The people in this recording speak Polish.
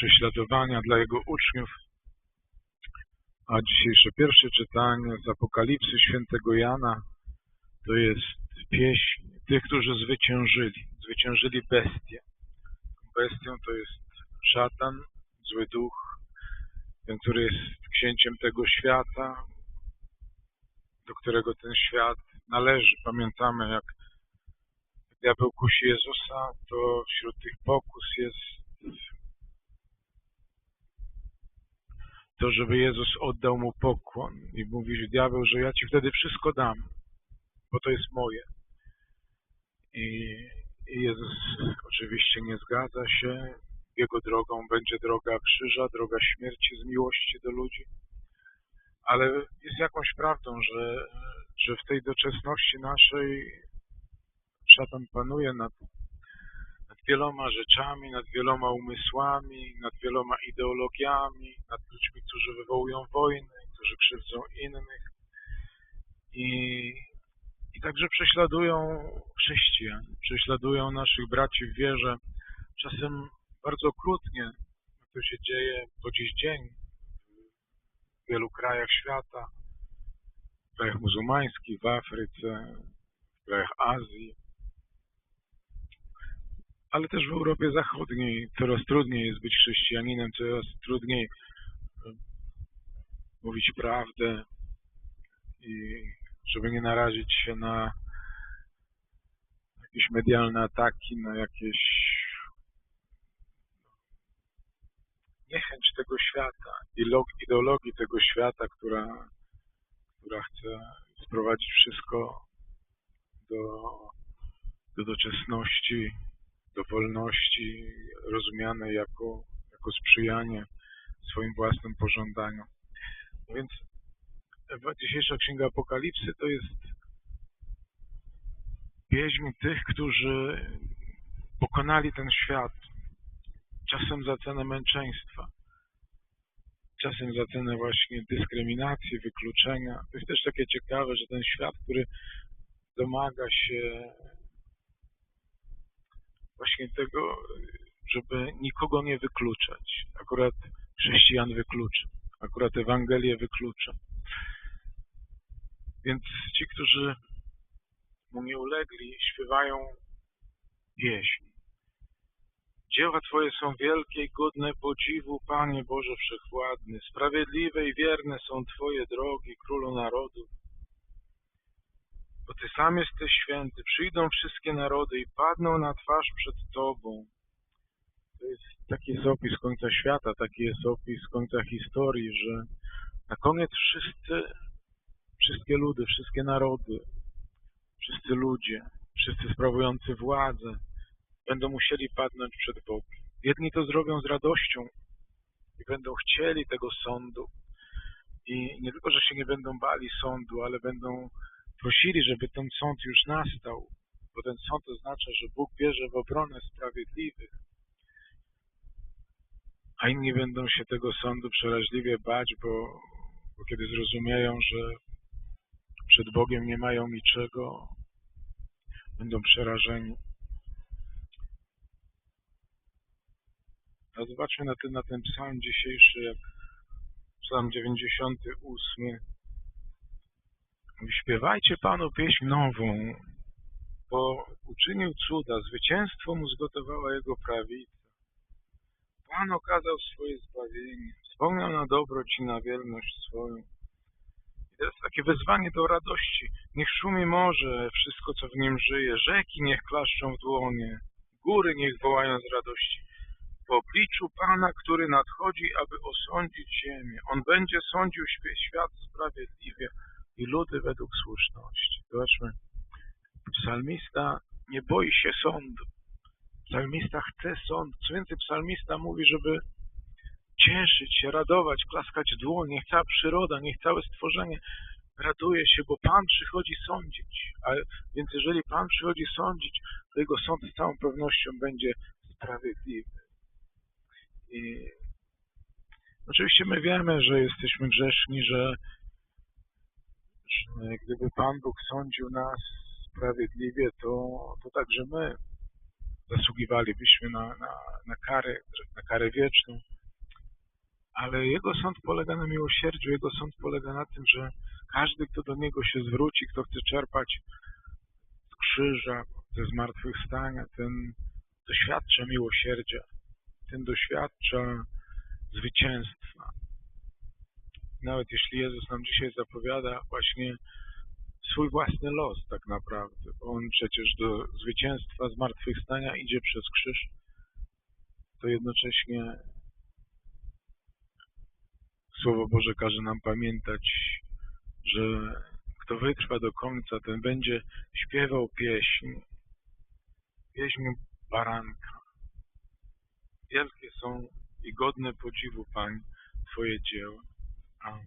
prześladowania dla jego uczniów. A dzisiejsze pierwsze czytanie z Apokalipsy świętego Jana to jest pieśń tych, którzy zwyciężyli, zwyciężyli bestię. Bestią to jest szatan, zły duch, ten, który jest księciem tego świata, do którego ten świat należy. Pamiętamy, jak diabeł kusi Jezusa, to wśród tych pokus jest to, żeby Jezus oddał mu pokłon i mówi diabeł, że ja ci wtedy wszystko dam, bo to jest moje. I, i Jezus oczywiście nie zgadza się. Jego drogą będzie droga krzyża, droga śmierci z miłości do ludzi. Ale jest jakąś prawdą, że, że w tej doczesności naszej szatan panuje nad, nad wieloma rzeczami, nad wieloma umysłami, nad wieloma ideologiami, nad ludźmi, którzy wywołują wojny, którzy krzywdzą innych. I, i także prześladują chrześcijan, prześladują naszych braci w wierze, czasem bardzo okrutnie. To się dzieje po dziś dzień w wielu krajach świata, w krajach muzułmańskich, w Afryce, w krajach Azji, ale też w Europie Zachodniej coraz trudniej jest być chrześcijaninem, coraz trudniej mówić prawdę i żeby nie narazić się na jakieś medialne ataki, na jakieś niechęć tego świata, ideologii tego świata, która, która chce sprowadzić wszystko do, do doczesności, do wolności rozumianej jako, jako sprzyjanie swoim własnym pożądaniom. No więc dzisiejsza Księga Apokalipsy to jest pieśń tych, którzy pokonali ten świat, czasem za cenę męczeństwa, czasem za cenę właśnie dyskryminacji, wykluczenia. To jest też takie ciekawe, że ten świat, który domaga się właśnie tego, żeby nikogo nie wykluczać. Akurat chrześcijan wyklucza, akurat Ewangelię wyklucza. Więc ci, którzy mu nie ulegli, śpiewają pieśń. Dzieła Twoje są wielkie i godne podziwu, Panie Boże Wszechwładny. Sprawiedliwe i wierne są Twoje drogi, Królu Narodów. Bo Ty sam jesteś święty. Przyjdą wszystkie narody i padną na twarz przed Tobą. To jest taki jest opis końca świata, taki jest opis końca historii, że na koniec wszyscy, wszystkie ludy, wszystkie narody, wszyscy ludzie, wszyscy sprawujący władzę będą musieli padnąć przed Bogiem. Jedni to zrobią z radością i będą chcieli tego sądu. I nie tylko, że się nie będą bali sądu, ale będą prosili, żeby ten sąd już nastał, bo ten sąd oznacza, że Bóg bierze w obronę sprawiedliwych, a inni będą się tego sądu przeraźliwie bać, bo, bo kiedy zrozumieją, że przed Bogiem nie mają niczego, będą przerażeni. A zobaczmy na ten, na ten psalm dzisiejszy, jak psalm 98. Śpiewajcie Panu pieśń nową, bo uczynił cuda, zwycięstwo mu zgotowała Jego prawica. Pan okazał swoje zbawienie, wspomniał na dobroć i na wierność swoją. I jest takie wezwanie do radości. Niech szumi morze, wszystko co w nim żyje, rzeki niech klaszczą w dłonie, góry niech wołają z radości. W obliczu Pana, który nadchodzi, aby osądzić ziemię. On będzie sądził świat sprawiedliwie i ludy według słuszności. Zobaczmy, psalmista nie boi się sądu. Psalmista chce sąd. Co więcej, psalmista mówi, żeby cieszyć się, radować, klaskać w dłoń. Niech cała przyroda, niech całe stworzenie raduje się, bo Pan przychodzi sądzić. A więc jeżeli Pan przychodzi sądzić, to Jego sąd z całą pewnością będzie sprawiedliwy. I oczywiście my wiemy, że jesteśmy grzeszni, że gdyby Pan Bóg sądził nas sprawiedliwie, to, to także my zasługiwalibyśmy na, na, na karę, na karę wieczną. Ale Jego sąd polega na miłosierdziu, Jego sąd polega na tym, że każdy, kto do Niego się zwróci, kto chce czerpać z krzyża, ze zmartwychwstania, ten doświadcza miłosierdzia, ten doświadcza zwycięstwa. Nawet jeśli Jezus nam dzisiaj zapowiada właśnie swój własny los tak naprawdę, On przecież do zwycięstwa zmartwychwstania idzie przez krzyż, to jednocześnie Słowo Boże każe nam pamiętać, że kto wytrwa do końca, ten będzie śpiewał pieśń, pieśń baranka. Wielkie są i godne podziwu, Pań, Twoje dzieła. Um,